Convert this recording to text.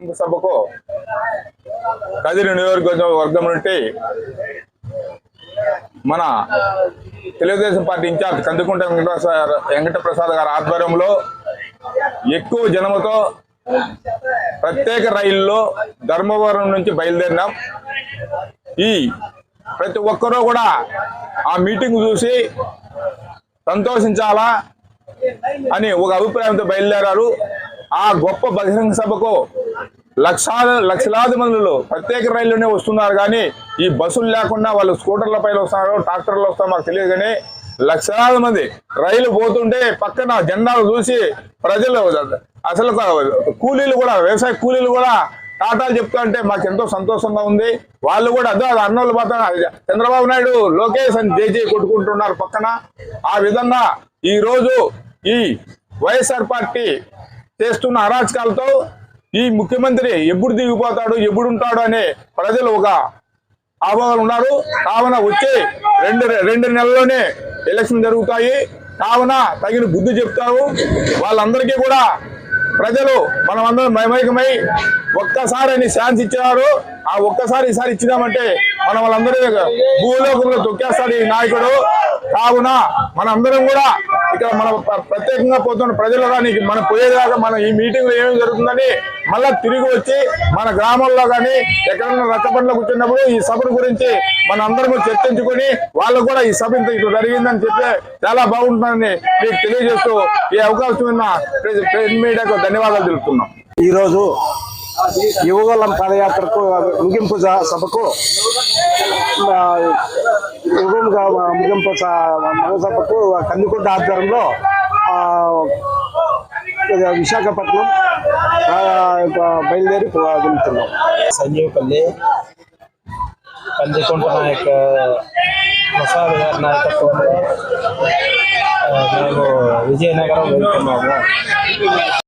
సభకు కదిరి నియోజకవర్గం వర్గం నుండి మన Telugu Desam party in charge Kandukunta Venkataprasad Venkataprasad గారి ఆధ్వర్యంలో ఎక్కువ జనముతో ప్రత్యేక రైల్లో ధర్మవరం నుంచి బయలుదేరినాం. ఈ ప్రతి ఒక్కరూ కూడా ఆ మీటింగ్ చూసి సంతోషించాలా అని ఒక అభిప్రాయంతో బయలుదేరారు. ఆ గొప్ప బహిరంగ సభకు లక్షాల లక్షలాది మందులు ప్రత్యేక రైల్లోనే వస్తున్నారు. కానీ ఈ బస్సులు లేకుండా వాళ్ళు స్కూటర్ల పైన వస్తున్నారు ట్రాక్టర్లు వస్తారో మాకు తెలియదు. కానీ లక్షలాది మంది రైలు పోతుంటే పక్కన జెండాలు చూసి ప్రజలు అసలు కూలీలు కూడా వ్యవసాయ కూలీలు కూడా టాటాలు చెప్తా అంటే మాకు ఎంతో సంతోషంగా ఉంది. వాళ్ళు కూడా అదే అది అన్నోళ్ళు పోతా చంద్రబాబు నాయుడు లోకేష్ అని జేజీ కొట్టుకుంటున్నారు పక్కన. ఆ విధంగా ఈరోజు ఈ వైఎస్ఆర్ పార్టీ చేస్తున్న అరాచకాలతో ఈ ముఖ్యమంత్రి ఎప్పుడు దిగిపోతాడు ఎప్పుడు ఉంటాడు అనే ప్రజలు ఒక ఆహ్వానాలు ఉన్నారు. కావున వచ్చే రెండు రెండు నెలల్లోనే ఎలక్షన్ జరుగుతాయి. కావున తగిన బుద్ధి చెప్తారు. వాళ్ళందరికీ కూడా ప్రజలు మనమందరం మైమైకమై ఒక్కసారి అని ఛాన్స్ ఇచ్చినారు. ఆ ఒక్కసారి ఈసారి ఇచ్చినామంటే మనం వాళ్ళందరూ భూలోకంలో తొక్కేస్తాడు ఈ నాయకుడు. కావున మనందరం కూడా ఇక్కడ మన ప్రత్యేకంగా పోతున్న ప్రజలు కానీ మనం పోయేదాకా మనం ఈ మీటింగ్ ఏమి జరుగుతుందని మళ్ళా తిరిగి వచ్చి మన గ్రామంలో కానీ ఎక్కడైనా రచ్చబండ్లో కూర్చున్నప్పుడు ఈ సభను గురించి మన అందరం చర్చించుకొని వాళ్ళు కూడా ఈ సభ ఇంత ఇట్లా జరిగిందని చెప్తే చాలా బాగుంటుందని మీకు తెలియజేస్తూ ఈ అవకాశం ఉన్న ప్రెస్ మీడియాకు ధన్యవాదాలు తెలుపుతున్నాం. ఈరోజు యువగలం పాదయాత్రకు ముగింపు సభకు యుగంగా ముగింపు సభకు మహాసభకు కందుకుంట ఆధ్వర్యంలో విశాఖపట్నం బయలుదేరి వెళ్తున్నాం. సంజీవ్ పల్లి కందికొంట నాయక ప్రసాద్ గారి నాయకత్వంలో మేము విజయనగరం వెళ్తున్నాము.